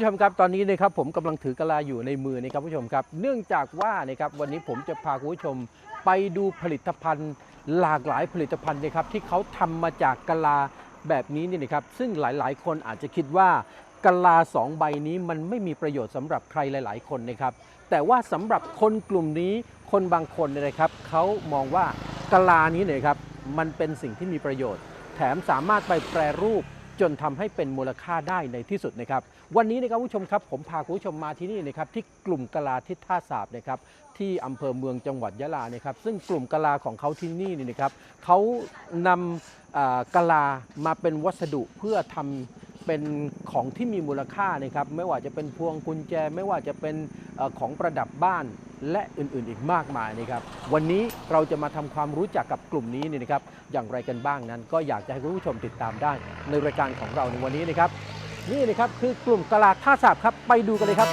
ผู้ชมครับตอนนี้นะครับผมกำลังถือกะลาอยู่ในมือนะครับผู้ชมครับ เนื่องจากว่านะครับวันนี้ผมจะพาคุณผู้ชมไปดูผลิตภัณฑ์หลากหลายผลิตภัณฑ์นะครับที่เขาทำมาจากกะลาแบบนี้นี่นะครับซึ่งหลายๆ คนอาจจะคิดว่ากะลาสองใบนี้มันไม่มีประโยชน์สำหรับใครหลาย ๆ คนนะครับแต่ว่าสำหรับคนกลุ่มนี้คนบางคนนะครับเขามองว่ากะลานี้เนี่ยนะครับมันเป็นสิ่งที่มีประโยชน์ แถมสามารถไปแปรรูป จนทำให้เป็นมูลค่าได้ในที่สุดนะครับ วันนี้นะครับผู้ชมครับ ผมพาคุณผู้ชมมาที่นี่นะครับที่กลุ่มกะลาทิศท่าสาบนะครับที่อำเภอเมืองจังหวัดยะลานะครับ ซึ่งกลุ่มกะลาของเขาที่นี่นี่นะครับเขานำอ่ากะลามาเป็นวัสดุเพื่อทำ เป็นของที่มีมูลค่านะครับไม่ว่าจะเป็นพวงกุญแจ ไม่ว่าจะเป็นของประดับบ้านและอื่นๆอีกมากมายนะครับ วันนี้เราจะมาทำความรู้จักกับกลุ่มนี้นี่นะครับ อย่างไรกันบ้างนั้น ก็อยากจะให้คุณผู้ชมติดตามได้ ในรายการของเราในวันนี้นะครับ นี่นะครับคือกลุ่มกลาท่าสาบครับ ไปดูกันเลยครับ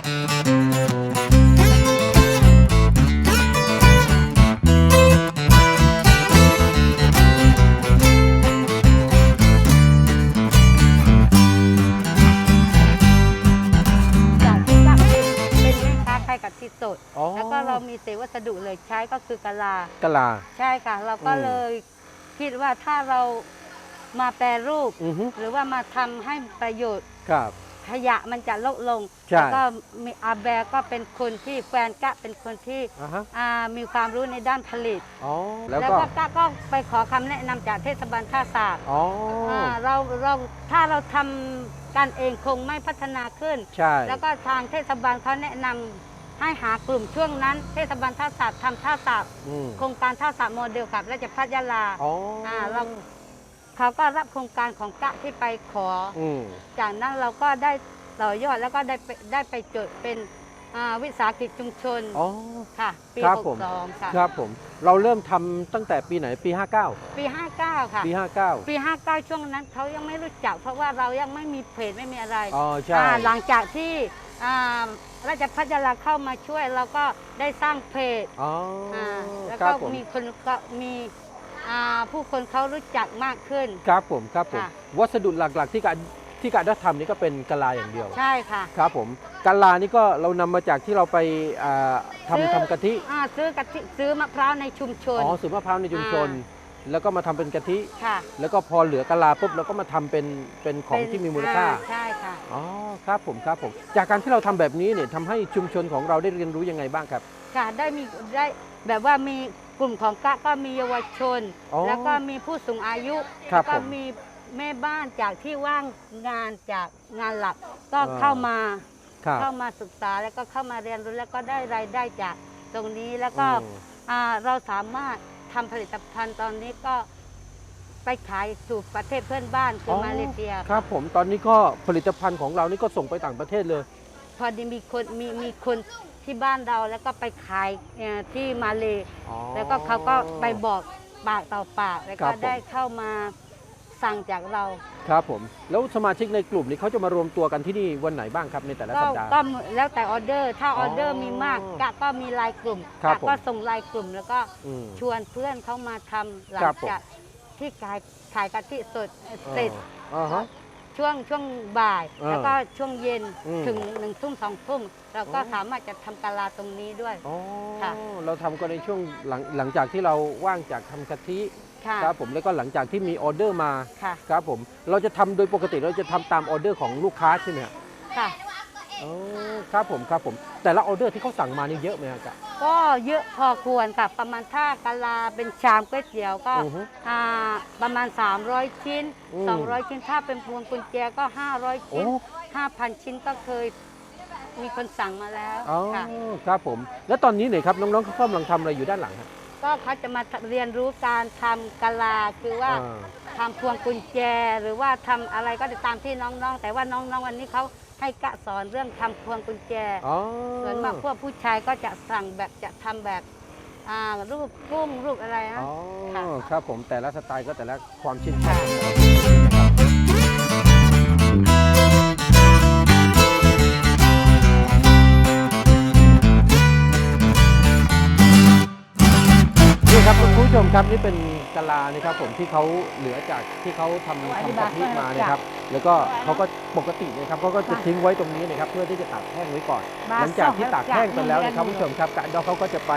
มีเศษวัสดุเหลยใช้ก็คือกะลา กะลา ใช่ค่ะ เราก็อืมเลยคิดว่าถ้าเรามาแปรรูป อือฮึหรือว่ามาทำให้ประโยชน์ครับ ขยะมันจะลดลง ใช่ แล้วก็มีอาแบร์ก็เป็นคนที่แฟนกะเป็นคนที่อ่าฮะอ่ามีความรู้ในด้านผลิต อ๋อแล้วแล้วก็ก็กะก็ไปขอคำแนะนำจากเทศบาลท่าสาบอ๋ออาเราเราถ้าเราทำกันเองคงไม่พัฒนาขึ้น ใช่แล้วก็ทางเทศบาลเขาแนะนำ ให้หากลุ่มช่วงนั้น เทศบาลท่าสาบทำท่าสาบอืม โครงการท่าสาบโมเดลกับราชพัฒยาลาอ๋ออาเราเขาก็รับโครงการของกะที่ไปขออืม จากนั้นเราก็ได้ต่อยอดแล้วก็ได้ไปได้ไปจดเป็นอ่าวิสาหกิจชุมชนอ๋อ ค่ะ ปีครับผม 62ค่ะครับผม เราเริ่มทำตั้งแต่ปีไหนปี 59 ปี 59 ค่ะ ปี 59ปี 59 ช่วงนั้นเขายังไม่รู้จัก เพราะว่าเรายังไม่มีเพจไม่มีอะไรอ๋อใช่ อ่าหลังจากที่ อ่าราชพัฒยาลาเข้ามาช่วยเราก็ได้สร้างเพจอ๋ออ่าแล้วครัก็บผมมีคนก็มีอ่าผู้คนเขารู้จักมากขึ้น ครับผมครับผม ค่ะ วัสดุหลักๆที่การที่การได้ทำนี่ก็เป็นกะลาอย่างเดียว ใช่ค่ะครับผมกะลานี่ก็เรานำมาจากที่เราไปอ่าซื้อทำทำกะทิ อ่าซื้อกะทิซื้อมะพร้าวในชุมชน อ๋อสูตรมะพร้าวในชุมชน แล้วก็มาทำเป็นกะทิ ค่ะแล้วก็พอเหลือกะลาปุ๊บเราก็มาทำเป็นเป็นของเป็นที่มีมูลค่า อ่ใช่ค่ะ อ๋อครับผมครับผมจากการที่เราทำแบบนี้เนี่ยทำให้ชุมชนของเราได้เรียนรู้ยังไงบ้างครับ ค่ะได้มีได้แบบว่ามีกลุ่มของกะก็มีเยาวชน อ๋อแล้วก็มีผู้สูงอายุครับแล้วก็ผมมีแม่บ้านจากที่ว่างงานจากงานหลักก็อ่า เข้ามาครับ เข้ามาศึกษาแล้วก็เข้ามาเรียนรู้แล้วก็ได้รายได้จากตรงนี้แล้วก็อืม อ่าเราสามารถ ทำผลิตภัณฑ์ตอนนี้ก็ไปขายสู่ประเทศเพื่อนบ้านคืออมาเลเซียครับผมตอนนี้ก็ผลิตภัณฑ์ของเรานี่ก็ส่งไปต่างประเทศเลย พอดีมีคนมีมีคนที่บ้านเราแล้วก็ไปขายเอ่อที่มาเล อ๋อ แล้วก็เขาก็ไปบอกปากต่อปากแล้วครัก็บผม ได้เข้ามา สั่งจากเรา ครับผม แล้วสมาชิกในกลุ่มนี้เขาจะมารวมตัวกันที่นี่วันไหนบ้างครับในแต่ละก็สัปดาห์ ก็แล้วแต่ออเดอร์ ถ้าอ๋อออเดอร์มีมากกะก็มีรายกลุ่มครับกะผมก็ส่งรายกลุ่มแล้วก็อืมชวนเพื่อนเขามาทำหลัครังบผม จากที่ขายขายกะทิสดเสร็จ อ่าฮะ ช่วงช่วงบ่ายอ่าแล้วก็ช่วงเย็นอืม ถึงหนึ่งทุ่มสองทุ่มเราก็อ๋อสามารถจะทำกะลาตรงนี้ด้วย อ๋อค่ะ เราทำกันในช่วงหลังหลังจากที่เราว่างจากทำกะทิค่ะครับผมแล้วก็หลังจากที่มีออเดอร์มาค่ะครับผมเราจะทำโดยปกติเราจะทำตามออเดอร์ของลูกค้าใช่ไหมครับค่ะ อ๋อครับผมครับผมแต่ละออเดอร์ที่เขาสั่งมานี่เยอะไหมครับ ก็เยอะพอควรค่ะประมาณถ้ากะลาเป็นชามก๋วยเตี๋ยวก็อือฮึอ่าประมาณ 300 ชิ้น อืม200 ชิ้นถ้าเป็นพวงกุญแจก็ 500โอ้ชิ้น5,000 ชิ้นก็เคยมีคนสั่งมาแล้วอ๋อค่ะครับผม แล้วตอนนี้เนี่ยครับน้องๆเขากำลังทำอะไรอยู่ด้านหลังครับก็เขาจะมาเรียนรู้การทำกะลาคือว่า อ่า ทำพวงกุญแจหรือว่าทำอะไรก็ตามที่น้องๆ แต่ว่าน้องๆวันนี้เขา ให้กะสอนเรื่องทำพวงกุญแจ อ๋อส่วนมากพวกผู้ชายก็จะสั่งแบบจะทำแบบอ่ารูปกุ้งรูปอะไรนะ อ๋อค่ะ ครับผมแต่ละสไตล์ก็แต่ละความชินชอค่ะบของแต่ละคนนี่ ชมครับนี่เป็นกะลานะครับผมที่เขาเหลือจากที่เขาทำทำกะทิมานะครับ แล้วก็เขาก็ปกตินะครับเขาก็จะทิ้งไว้ตรงนี้นะครับเพื่อที่จะตากแห้งไว้ก่อนบาหลังจากที่ตากแห้งไปแล้วนะครับผู้ชมครับกะดอกเขาก็จะไป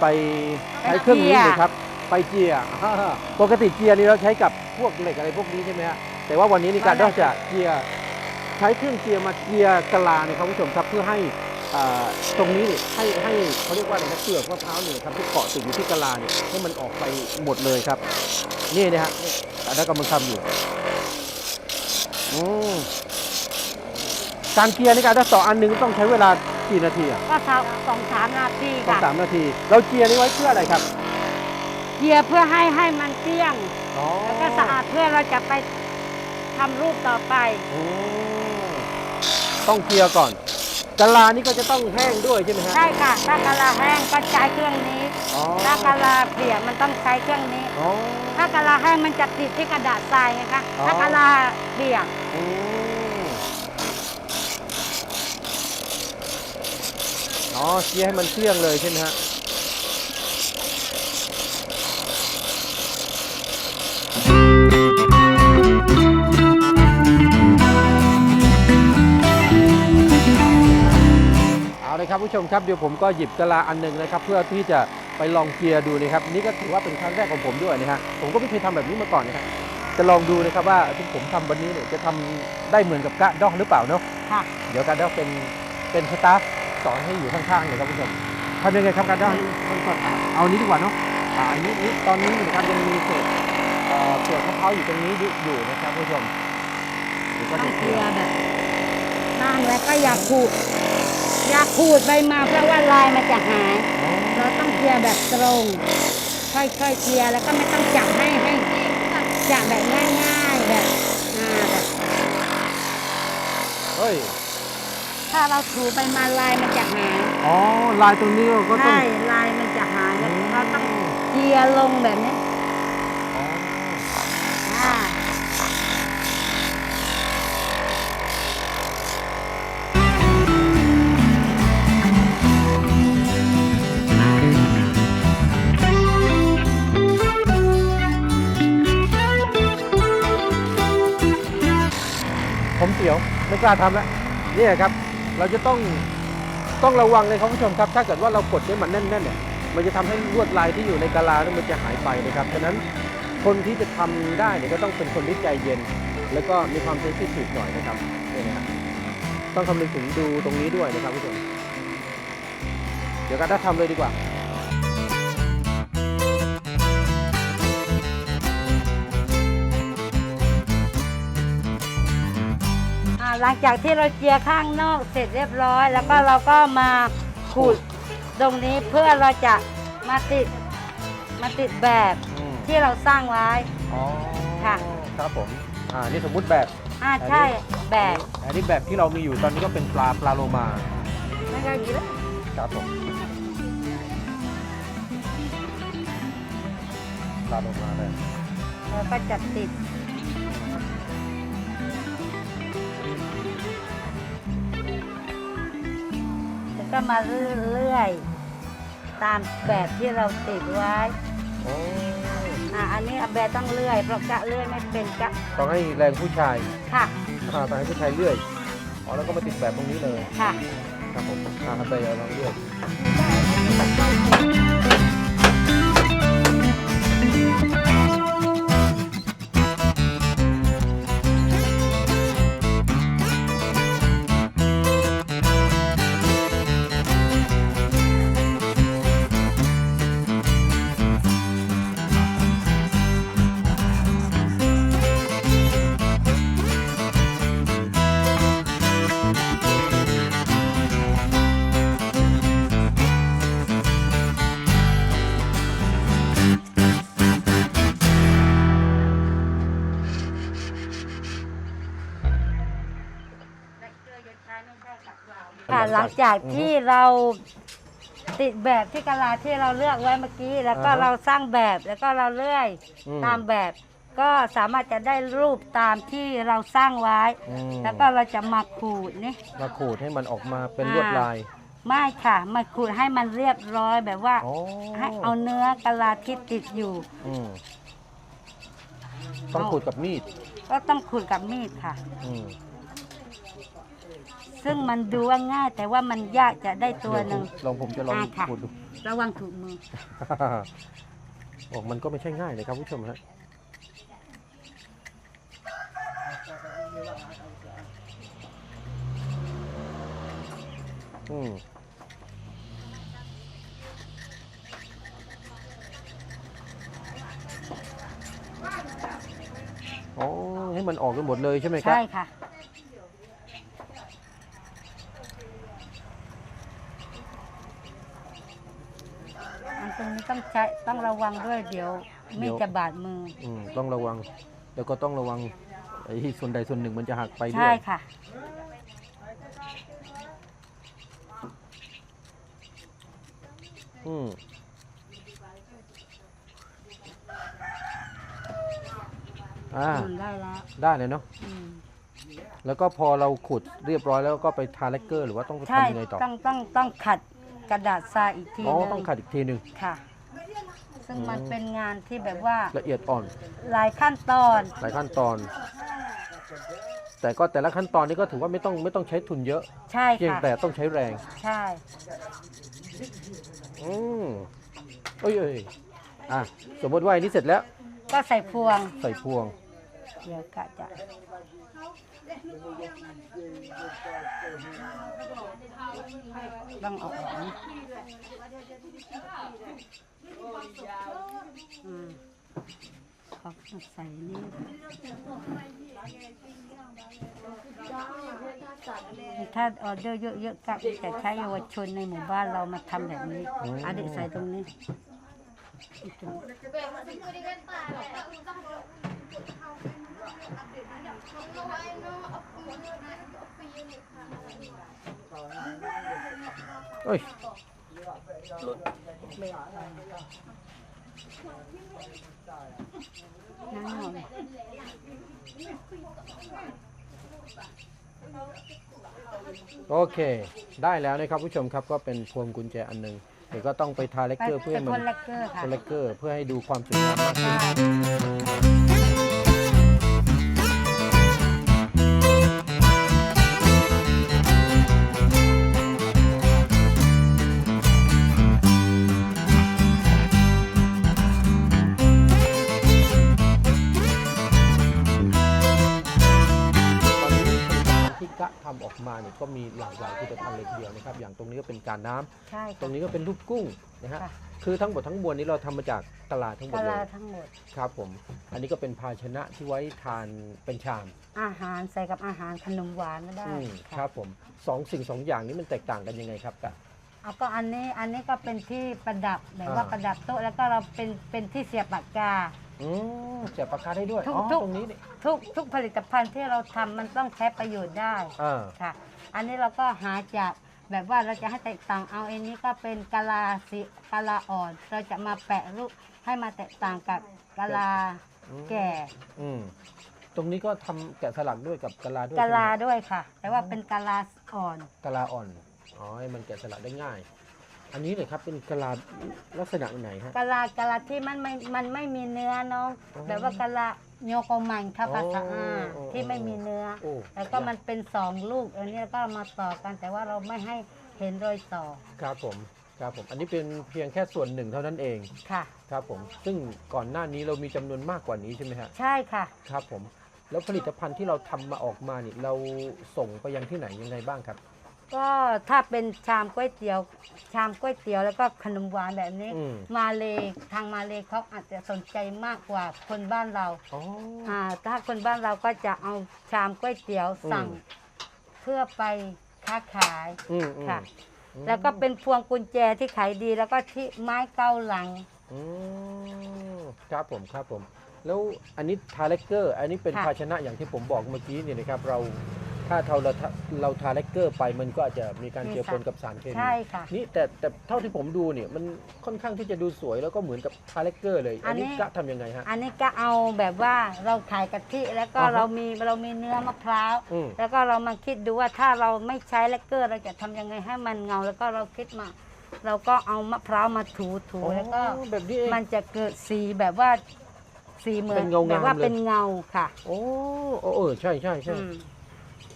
ไปใช้เครื่องนี้เลยครับไปเจียปกติเจียนี่เราใช้กับพวกเหล็กอะไรพวกนี้ใช่ไหมฮะแต่ว่าวันนี้นี่กะดอกจะเจียใช้เครื่องเจียมาเจียกะลาเนี่ยครับผู้ชมครับเพื่อให้อ่า ตรงนี้นี่ให้ให้เขาเรียกว่าอะไรนะเปลือกมะพร้าวเนี่ยครับที่เกาะติดอยู่ที่กะลาเนี่ยให้มันออกไปหมดเลยครับ นี่นะฮะนี่กะดอกกำลังทำอยู่อืมการเจียในการต่ออันหนึงต้องใช้เวลากี่นาทีอะก็สามสองสามนาทีสองค่ะสามนาที เราเจียนี่ไว้เพื่ออะไรครับเจียเพื่อให้ให้มันเกลี้ยงอ๋อแล้วก็สะอาดเพื่อเราจะไปทำรูปต่อไปอืมต้องเจียก่อน กะลานี่ก็จะต้องแห้งด้วยใช่ไหมฮะ ใช่ค่ะ ถ้ากะลาแห้งก็ใช้เครื่องนี้ อ๋อ ถ้ากะลาเปียกมันต้องใช้เครื่องนี้ อ๋อ ถ้ากะลาแห้งมันจะติดที่กระดาษทรายไงคะ อ๋อ ถ้ากะลาเปียกอืมอ๋อเจียให้มันเกลี้ยงเลยใช่ไหมฮะ ผู้ชมครับเดี๋ยวผมก็หยิบกะลาอันหนึ่งนะครับเพื่อที่จะไปลองเจียดูนะครับนี่ก็ถือว่าเป็นครั้งแรกของผมด้วยนะฮะผมก็ไม่เคยทำแบบนี้มาก่อนนะครับจะลองดูนะครับว่าที่ผมทำวันนี้เนี่ยจะทำได้เหมือนกับกะด้องหรือเปล่าเนาะค่ะเดี๋ยวกะด้องเป็นเป็นสตาฟสอนให้อยู่ข้างๆเลยครับผู้ชมทำยังไงครับกะด้องเอานี้ดีกว่าเนาะอ่าอันนี้นี่ตอนนี้นะครับยังมีเศษเอ่อเปลือกมะพร้าวอยู่ตรงนี้อยู่นะครับผู้ชมเดี๋ยวก็ต้อจะงเจีเจียยแบบนั่งแล้วก็อย่าขูด อย่าขูดไปมาเพราะว่าลายมันจะหาย เราต้องเจียแบบตรง ค่อยๆเจียแล้วก็ไม่ต้องจับให้ให้จับแบบง่ายๆแบบอ่าแบบ เฮ้ย ถ้าเราถูไปมาลายมันจะหายอ๋อ ลายตรงนี้ก็ต้องใช่ลายมันจะหายแล้วเราต้องเจียลงแบบนี้ สียวไม่กล้าทำแล้วนี่ครับ เราจะต้องต้องระวังเลยครับผู้ชมครับ ถ้าเกิดว่าเรากดไว้มันแน่นๆเนี่ยมันจะทำให้ลวดลายที่อยู่ในกะลาเนั้นมันจะหายไปนะครับฉะนั้นคนที่จะทำได้เนี่ยก็ต้องเป็นคนที่ใจเย็น แล้วก็มีความเซนซิทีฟหน่อยนะครับนี่นะฮะต้องคำนึงถึงดูตรงนี้ด้วยนะครับผู้ชมเดี๋ยวกันถ้าทำเลยดีกว่า หลังจากที่เราเจียข้างนอกเสร็จเรียบร้อย แล้วก็เราก็มาขูดตรงนี้เพื่อเราจะมาติดมาติดแบบอืมที่เราสร้างไว้ อ๋อค่ะ ครับผมอ่านี่สมมุติแบบอ่าใช่แบบอันนี้แบบที่เรามีอยู่ตอนนี้ก็เป็นปลาปลาโลมาไม่ได้กินแล้วครับผมปลาโลมาเลยเราก็จะติด ก็มาเรื่อยๆตามแบบที่เราติดไว้โอ้อ่าอันนี้อาแบต้องเลื่อย เพราะกะเลื่อยไม่เป็นกะต้องให้แรงผู้ชายค่ะอ่าต้องให้ผู้ชายเลื่อยอ๋อแล้วก็มาติดแบบตรงนี้เลยค่ะครับผมอ่าไปเอาลองเลื่อย จากที่เราติดแบบที่กะลาที่เราเลือกไว้เมื่อกี้ แล้วก็อ่าฮะเราสร้างแบบแล้วก็เราเลื่อยอืมตามแบบ ก็สามารถจะได้รูปตามที่เราสร้างไว้ อืม แล้วก็เราจะมาขูดนี่ มาขูดให้มันออกมาเป็นอ่าลวดลาย ไม่ค่ะมาขูดให้มันเรียบร้อยแบบว่า อ๋อให้เอาเนื้อกะลาที่ติดอยู่ อืมต้องขูดกับมีดก็ต้องขูดกับมีดค่ะ อืม ซึ่งมันดูว่าง่าย แต่ว่ามันยากจะได้ตัวหนึ่งเดี๋ยผมลองผมจะลองอ่าค่ะ ขูดดู ระวังถูกมือโอ้มันก็ไม่ใช่ง่ายเลยครับผู้ชมฮะอืมอ๋อให้มันออกกันหมดเลยใช่ไหมครับ ใช่ค่ะ อันต รงนี้ต้องใช้ต้องระวังด้วยเดี๋ยวมีดจะบาดมือ อืมต้องระวัง แล้วก็ต้องระวังไอ้ส่วนใดส่วนหนึ่งมันจะหักไปด้ใช่วยค่ะ อืมอ่าหมุนได้แล้วได้เลยเนาะอืมแล้วก็พอเราขุดเรียบร้อยแล้วก็ไปทาแลกเกอร์ หรือว่าต้องใช่ทำยังไงต่อ ต้องต้องต้องขัด กระดาษทรายอีกทีอ๋อนึงต้องขัดอีกทีหนึ่งค่ะ ซึ่งมันอืมเป็นงานที่แบบว่าละเอียดอ่อนหลายขั้นตอนหลายขั้นตอน แต่ก็แต่ละขั้นตอนนี้ก็ถือว่าไม่ต้องไม่ต้องใช้ทุนเยอะใช่เพียงค่ะแต่ต้องใช้แรงใช่อืมเอ้ยเอ้ยอะสมมติว่าอันนี้เสร็จแล้วก็ใส่พวง ใส่พวง เดี๋ยวกะจะ ต้องเอาออกนะอืมเขาใส่นี่ถ้าออเดอร์เยอะๆก็จะใช้เยาวชนในหมู่บ้านเรามาทำแบบนี้อืมอันนี้ใส่ตรงนี้ เอ้ยนั่งหน่อยโอเค ได้แล้วนะครับผู้ชมครับก็เป็นพวงกุญแจอันหนึงเดี๋ยวก็ต้องไปทาแลกไปเกอร์เพื่อไปให้มัคนนแลกเกอร์ค่ะคนแลกเกอร์เพื่อให้ดูความสวยงามมากขึ้น กมาเนี่ยก็มีหลากหลายผลิตภัณฑ์เลยทีเดียวนะครับ อย่างตรงนี้ก็เป็นการน้ำใช่ตรค่ะงนี้ก็เป็นรูปกุ้งนะฮะค่ะ คือทั้งหมดทั้งมวลนี้เราทำมาจากตลาดทั้งหมกดเลลายทั้งหมด ครับผม อันนี้ก็เป็นภาชนะที่ไว้ทานเป็นชามอาหารใส่กับอาหารขนมหวานก็ได้อืมค่ะครับผมสองสิ่งสองอย่างนี้มันแตกต่างกันยังไงครับกะ เอาก็อันนี้อันนี้ก็เป็นที่ประดับแบบว่าอ่า ประดับโต๊ะแล้วก็เราเป็นเป็นที่เสียบปากกา อืมเสียบปากกาได้ด้วยทุกอ๋อทุก ตรงนี้นี่ทุกทุกผลิตภัณฑ์ที่เราทำมันต้องใช้ประโยชน์ได้อ่า ค่ะ อันนี้เราก็หาจากแบบว่าเราจะให้แตกต่างเอาอันนี้ก็เป็นกะลาสีกะลาอ่อน เราจะมาแปะรูปให้มาแตกต่างกับกะลาอืมแก่อืมตรงนี้ก็ทำแกะสลักด้วยกับกะลาด้วยกะลาใช่ไหมด้วยค่ะ แต่ว่าเป็นกะลาอ่อน กะลาอ่อนอ๋อให้มันแกะสลักได้ง่าย อันนี้เลยครับเป็นกะลาลักษณะไหนฮะ กะลากะลาที่มันไม่มันไม่มีเนื้อเนาะอ๋อแบบว่ากะลาโยโกมันค่ะภาษาอ๋ออาอ๋อที่ไม่มีเนื้อ โอ้ แล้วก็มันเป็นสองลูกอันนี้ก็มาต่อกันแต่ว่าเราไม่ให้เห็นรอยต่อครับผมครับผมอันนี้เป็นเพียงแค่ส่วนหนึ่งเท่านั้นเองค่ะ ครับผมซึ่งก่อนหน้านี้เรามีจำนวนมากกว่านี้ใช่ไหมฮะใช่ค่ะ ครับผมแล้วผลิตภัณฑ์ที่เราทำมาออกมานี่เราส่งไปยังที่ไหนยังไงบ้างครับ ก็ถ้าเป็นชามก๋วยเตี๋ยว ชามก๋วยเตี๋ยวแล้วก็ขนมหวานแบบนี้ อืม มาเลทางมาเลเขาอาจจะสนใจมากกว่าคนบ้านเราอ๋อ อ่าถ้าคนบ้านเราก็จะเอาชามก๋วยเตี๋ยวสั่งอืม เพื่อไปค้าขายอืมอืมค่ะอืมแล้วก็เป็นพวงกุญแจที่ขายดี แล้วก็ที่ไม้เกาหลัง อืมครับผมครับผม แล้วอันนี้ทาแลกเกอร์ อันนี้เป็นค่ะ ภาชนะอย่างที่ผมบอกเมื่อกี้เนี่ยนะครับ เรา ถ้าเราเราเราทาแลกเกอร์ไปมันก็อาจจะมีการเจือปนกับสารเคมีใช่ค่ะ นี่แต่แต่เท่าที่ผมดูเนี่ยมันค่อนข้างที่จะดูสวยแล้วก็เหมือนกับทาแลกเกอร์เลย อัอันนนี้นี้กะทำยังไงฮะ อันนี้ก็เอาแบบว่าเราขายกะทิแล้วก็อ่าฮะเรามีเรามีเนื้อมะพร้าวอืม แล้วก็เรามาคิดดูว่าถ้าเราไม่ใช้แลกเกอร์เราจะทำยังไงให้มันเงา แล้วก็เราคิดมา เราก็เอามะพร้าวมาถูถูอ๋อแล้วก็แบบนี้เอง มันจะเกิดสีแบบว่าสีเหมือเป็นนเงางามแบบว่าเลย เป็นเงาค่ะ โอ้โอ้เออใช่ใช่ใช่อืม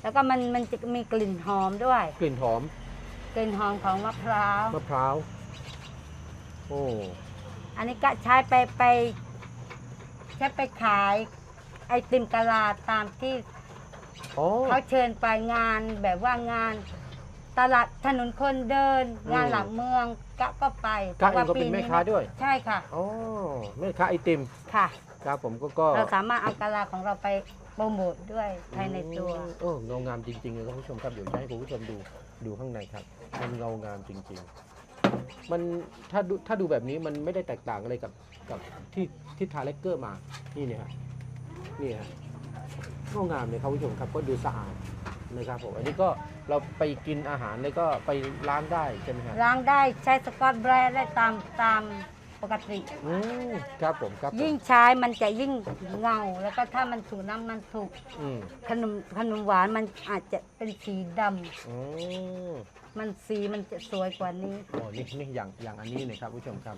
แล้วก็มันมันจะมีกลิ่นหอมด้วย กลิ่นหอมกลิ่นหอมของมะพร้าว มะพร้าว โอ้อันนี้ก็ใช้ไปไปใช้ไปขายไอติมกะลาตามที่อ๋อเขาเชิญไปงานแบบว่างาน ตลาดถนนคนเดินอืมงานหลังเมืองกะก็ไปกะเองก็เป็นแม่ค้าด้วยใช่ค่ะอ๋อแม่ค้าไอติมค่ะ ครับผมก็ก็เราสามารถเอากะลาของเราไป โปรโมทด้วยภายในตัวอืมโอ้เงางามจริงๆเลยคุณผู้ชมครับเดี๋ยวจะให้คุณผู้ชมดูดูข้างในครับมันเงางามจริง ๆ มันถ้าดูถ้าดูแบบนี้มันไม่ได้แตกต่างอะไรกับกับที่ที่ทาเลกเกอร์มานี่เนี่ยฮะนี่ฮะเงางามเลยครับคุณผู้ชมครับก็ดูสะอาดนะครับผมอันนี้ก็เราไปกินอาหารแล้วก็ไปล้างได้ใช่ไหมฮะล้างได้ใช้สกอตไบรท์ได้ตามตาม ปกติ อืมครับผมครับผมยิ่งใช้มันจะยิ่งเงา แล้วก็ถ้ามันถูกน้ำมันถูกอืมขนมขนมหวานมันอาจจะเป็นสีดำอืมมันสีมันจะสวยกว่านี้ โอ้นี่นี่อย่างอย่างอันนี้นะครับผู้ชมครับ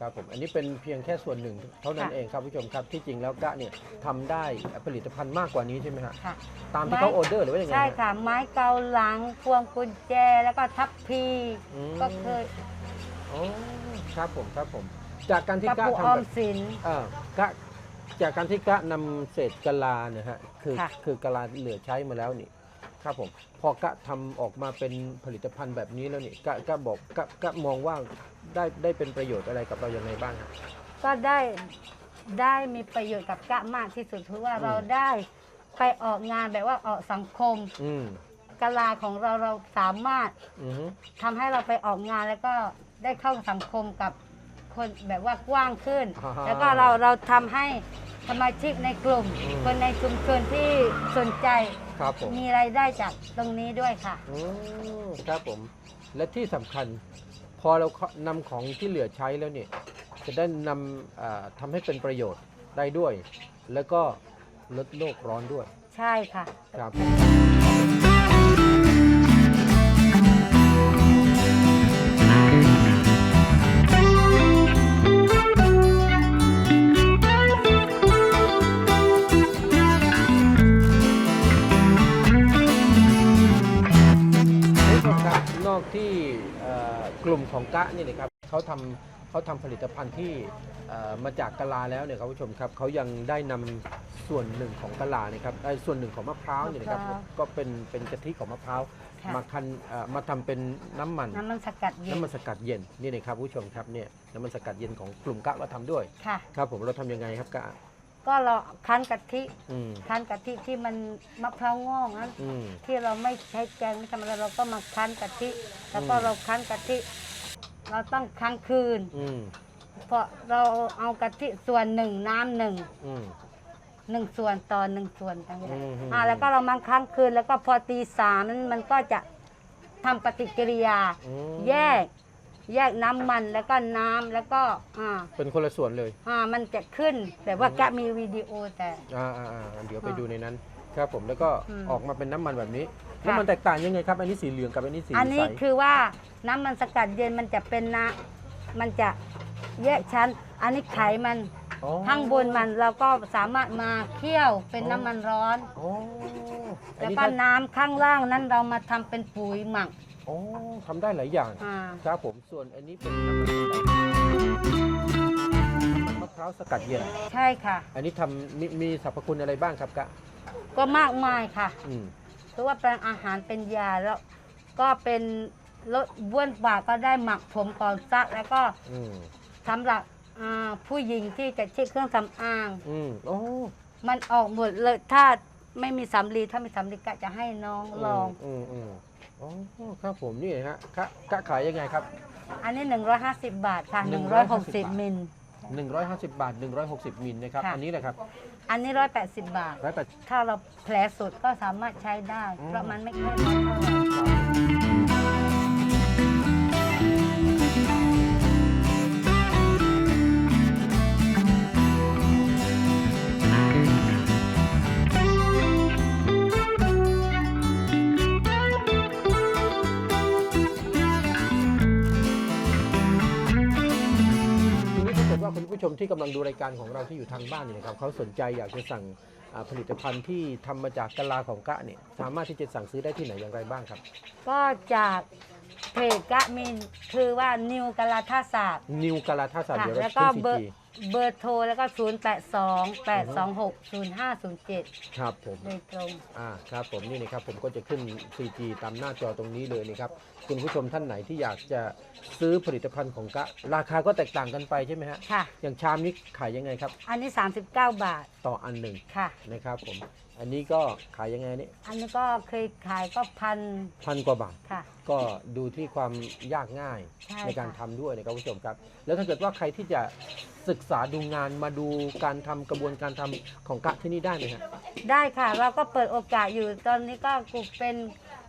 ครับผม อันนี้เป็นเพียงแค่ส่วนหนึ่ง เท่านั้นค่ะ เองครับผู้ชมครับที่จริงแล้วกะเนี่ยทำได้ผลิตภัณฑ์มากกว่านี้ใช่ไหมฮะค่ะ ตามที่ไม่เขาออเดอร์หรือว่ายังไงใช่ฮะค่ะ ไม้เกาหลังพวงกุญแจแล้วก็ทับพีอืมก็เคย อ๋อ ครับผมครับผม จากการที่กระกะปุกอทำอแบมบสิน เอ่อกะจากการที่กะนำเศษกะลาเนี่ยฮะคือค่ะ คือกะลาเหลือใช้มาแล้วนี่ ครับผม พอกะทำออกมาเป็นผลิตภัณฑ์แบบนี้แล้วนี่กะกะบอกกะกะมองว่าได้ได้เป็นประโยชน์อะไรกับเราอย่างไรบ้างฮะ ก็ได้ได้มีประโยชน์กับกะมากที่สุดเพราะว่าอืม เราได้ไปออกงานแบบว่าออกสังคมอืมกะลาของเราเราสามารถอือฮึทำให้เราไปออกงานแล้วก็ ได้เข้าสังคมกับคนแบบว่ากว้างขึ้น อ่าฮะแล้วก็เราเราทำให้สมาชิกในกลุ่ม อืม คนในชุมชนที่สนใจครับผมมีรายได้จากตรงนี้ด้วยค่ะ อืมครับผม และที่สำคัญ พอเรานำของที่เหลือใช้แล้วเนี่ย จะได้นำอ่าทำให้เป็นประโยชน์ได้ด้วย แล้วก็ลดโลกร้อนด้วยใช่ค่ะ ครับ ลุ่มของกะนี่นะครับเขาทำเขาทำผลิตภัณฑ์ที่เอ่อมาจากกะลาแล้วเนี่ยครับผู้ชมครับเขายังได้นำส่วนหนึ่งของกะลาเนี่ยครับเอ่อส่วนหนึ่งของมะพร้าวเนี่ยนะครับมะพร้าวก็เป็นเป็นกะทิของมะพร้าวค่ะมาคันเอ่อมาทำเป็นน้ำมันน้ำมันสกัดเย็นน้ำมันสกัดเย็นนี่นะครับผู้ชมครับเนี่ยน้ำมันสกัดเย็นของกลุ่มกะมาทำด้วยค่ะครับผมเราทำยังไงครับกะก็เราคั้นกะทิอืมคั้นกะทิที่มันมะพร้าวงอกนั้นอืมที่เราไม่ใช้แกงไม่ทำอะไรเราก็มาคั้นกะทิแล้วก็อืมเราคั้นกะทิ เราต้องค้างคืน อืมเพราะเราเอากะทิส่วนหนึ่งน้ำหนึ่งอืม หนึ่งส่วนต่อหนึ่งส่วนอย่างเงี้ยอืม อ่าแล้วก็เรามาค้างคืนแล้วก็พอตีสามมันมันก็จะทำปฏิกิริยา อืมแยก แยกน้ำมันแล้วก็น้ำแล้วก็อ่าเป็นคนละส่วนเลย อ่ามันจะขึ้น แต่ว่าแกะมีวิดีโอแต่ อ่าอ่าอ่าเดี๋ยวไปอ่าดูในนั้น ครับผมแล้วก็อืม ออกมาเป็นน้ำมันแบบนี้ค่ะแล้วมันแตกต่างยังไงครับ อันนี้สีเหลืองกับอันนี้สีอันนี้ใส คือว่าน้ำมันสกัดเย็นมันจะเป็นนะ มันจะแยกชั้น อันนี้ไขมันอ๋อข้างบนมันเราก็สามารถมาเคี่ยวเป็นอ๋อน้ำมันร้อน อ๋ออันแล้วนี้ก็ถ้าน้ำข้างล่างนั้นเรามาทำเป็นปุ๋ยหมักอ๋อทำได้หลายอย่าง อ่า ครับผมส่วนอันนี้เป็นน้ำมันอะไรมะพร้าวสกัดเย็น ใช่ค่ะ อันนี้ทำมีมีสรรพคุณอะไรบ้างครับกะ ก็มากมายค่ะอืมเพราะว่าเป็นอาหารเป็นยาแล้ว ก็เป็นลดบ้วนปากก็ได้หมักผมก่อนซัก แล้วก็อืมสำหรับอ่าผู้หญิงที่จะเช็ดเครื่องสำอาง อืมโอ้มันออกหมดเลยถ้าไม่มีสำลีถ้ามีสำลีก็จะให้น้องลอง อืมอืมอ๋อครับผมนี่นะฮะกะกะขายยังไงครับ อันนี้ 150 บาทค่ะ150 160มิล 150 บาท 160 มิลนะครับ ค่ะ อันนี้แหละครับ อันนี้ 180 บาท ร้อยแปด ถ้าเราแผลสดก็สามารถใช้ได้อืมเพราะมันไม่ค่อยร้อนเท่าไหร่ ทีนี้ถ้าเกิดว่าคุณผู้ผู้ชมที่กำลังดูรายการของเราที่อยู่ทางบ้านเนี่ยนะครับเขาสนใจอยากจะสั่งอ่าผลิตภัณฑ์ที่ทำมาจากกะลาของกะเนี่ยสามารถที่จะสั่งซื้อได้ที่ไหนอย่างไรบ้างครับ ก็จากเพจกะมินคือว่านิวกาลาท่าศาสตร์นิวกะลาท่าสาค่ะเดี๋ยวเราแล้วก็ขึ้นเบอซีร์เบอร์โทรแล้วก็ 0 8 2 8 2 6 0 5 0 7 ครับผมโดยตรง อ่า ครับผมนี่นะครับผมก็จะขึ้น 4G ตามหน้าจอตรงนี้เลยนะครับ คุณผู้ชมท่านไหนที่อยากจะซื้อผลิตภัณฑ์ของกะ ราคาก็แตกต่างกันไปใช่ไหมฮะ ค่ะ อย่างชามนี้ขายยังไงครับ อันนี้ 39 บาทต่ออันหนึ่งค่ะ นะครับผม อันนี้ก็ขายยังไงนี่อันนี้ก็เคยขายก็พันพันกว่าบาท ค่ะ ก็ดูที่ความยากง่ายใช่ในการค่ะ ทำด้วยนะครับผู้ชมครับ แล้วถ้าเกิดว่าใครที่จะศึกษาดูงานมาดูการทำกระบวนการทำของกะที่นี่ได้ไหมฮะ ได้ค่ะ เราก็เปิดโอกาสอยู่ตอนนี้ก็กูเป็น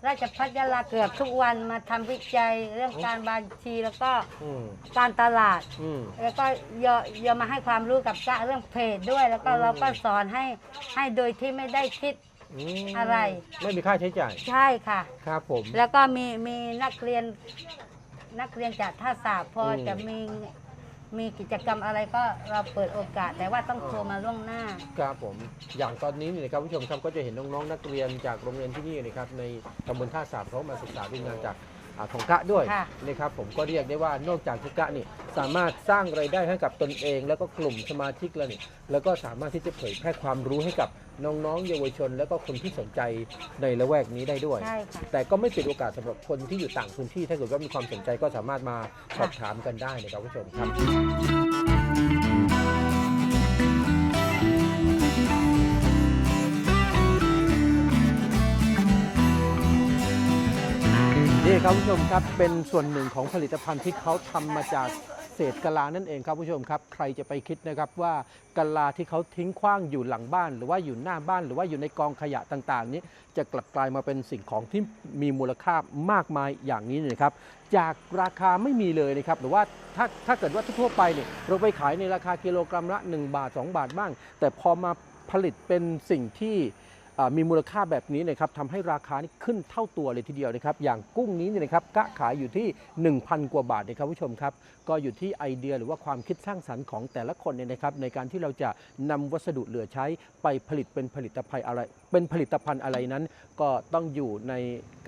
ราชพัฒยาลาเกือบทุกวันมาทำวิจัยเรื่องการบัญชีแล้วก็อืมการตลาด อืม แล้วก็ยอยอมาให้ความรู้กับกะเรื่องเพจด้วย แล้วก็อืม เราก็สอนให้ให้โดยที่ไม่ได้คิด มอะไร ไม่มีค่าใช้จ่ายใช่ค่ะ ครับผม แล้วก็มีมีนักเรียนนักเรียนจากท่าศาสตร์พออม จะมี มีกิจกรรมอะไรก็เราเปิดโอกาสแต่ว่าต้องโทรมาล่วงหน้า ครับผม อย่างตอนนี้เนี่ยนะครับผู้ชมครับก็จะเห็นน้องๆนักเรียนจากโรงเรียนที่นี่นะครับในตำบลท่าสาบเขามาศึกษาดูงานจากอ่าของกะด้วยค่ะ นะครับผมก็เรียกได้ว่านอกจากที่กะนี่สามารถสร้างไรายได้ให้กับตนเอง แล้วก็กลุ่มสมาชิกแล้วนี่แล้วก็สามารถที่จะเผยแพร่ความรู้ให้กับ น้องๆ เยาวชน แล้วก็คนที่สนใจในละแวกนี้ได้ด้วย ใช่ค่ะ แต่ก็ไม่ปิดโอกาสสำหรับคนที่อยู่ต่างพื้นที่ ถ้าเกิดว่ามีความสนใจก็สามารถมาสอบถามกันได้นะครับผู้ชมครับ นี่ครับผู้ชมครับเป็นส่วนหนึ่งของผลิตภัณฑ์ที่เขาทำมาจาก เศษกะลานั่นเองครับผู้ชมครับ ใครจะไปคิดนะครับว่ากะลาที่เขาทิ้งขว้างอยู่หลังบ้าน หรือว่าอยู่หน้าบ้าน หรือว่าอยู่ในกองขยะต่างๆ นี้ จะกลับกลายมาเป็นสิ่งของที่มีมูลค่ามากมายอย่างนี้นะครับจากราคาไม่มีเลยนะครับหรือว่าถ้าถ้าเกิดว่าทั่วไปเนี่ยเราไปขายในราคากิโลกรัมละ 1 บาท 2 บาทบ้าง แต่พอมาผลิตเป็นสิ่งที่ มีมูลค่าแบบนี้นะครับทำให้ราคานี่ขึ้นเท่าตัวเลยทีเดียวนะครับ อย่างกุ้งนี้เนี่ยนะครับกะขายอยู่ที่ 1,000 กว่าบาทนะครับผู้ชมครับ ก็อยู่ที่ไอเดียหรือว่าความคิดสร้างสรรค์ของแต่ละคนเนี่ยนะครับ ในการที่เราจะนำวัสดุเหลือใช้ไปผลิตเป็นผลิตภัณฑ์อะไร เป็นผลิตภัณฑ์อะไรนั้น ก็ต้องอยู่ใน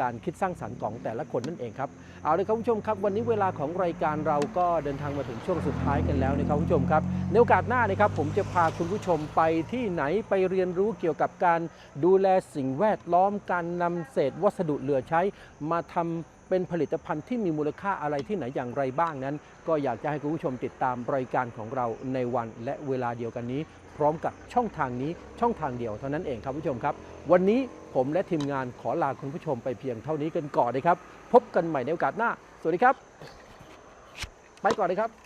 การคิดสร้างสรรค์ของแต่ละคนนั่นเองครับเอาเลยครับผู้ชมครับ วันนี้เวลาของรายการเราก็เดินทางมาถึงช่วงสุดท้ายกันแล้วนะครับผู้ชมครับในโอกาสหน้านะครับผมจะพาคุณผู้ชมไปที่ไหนไปเรียนรู้เกี่ยวกับการดูแลสิ่งแวดล้อมการนำเศษวัสดุเหลือใช้ มาทำเป็นผลิตภัณฑ์ที่มีมูลค่าอะไรที่ไหนอย่างไรบ้างนั้น ก็อยากจะให้คุณผู้ชมติดตามรายการของเราในวันและเวลาเดียวกันนี้ พร้อมกับช่องทางนี้ช่องทางเดียวเท่านั้นเองครับผู้ชมครับ วันนี้ผมและทีมงานขอลาคุณผู้ชมไปเพียงเท่านี้กันก่อนนะครับ พบกันใหม่ในโอกาสหน้า สวัสดีครับ ไปก่อนเลยครับ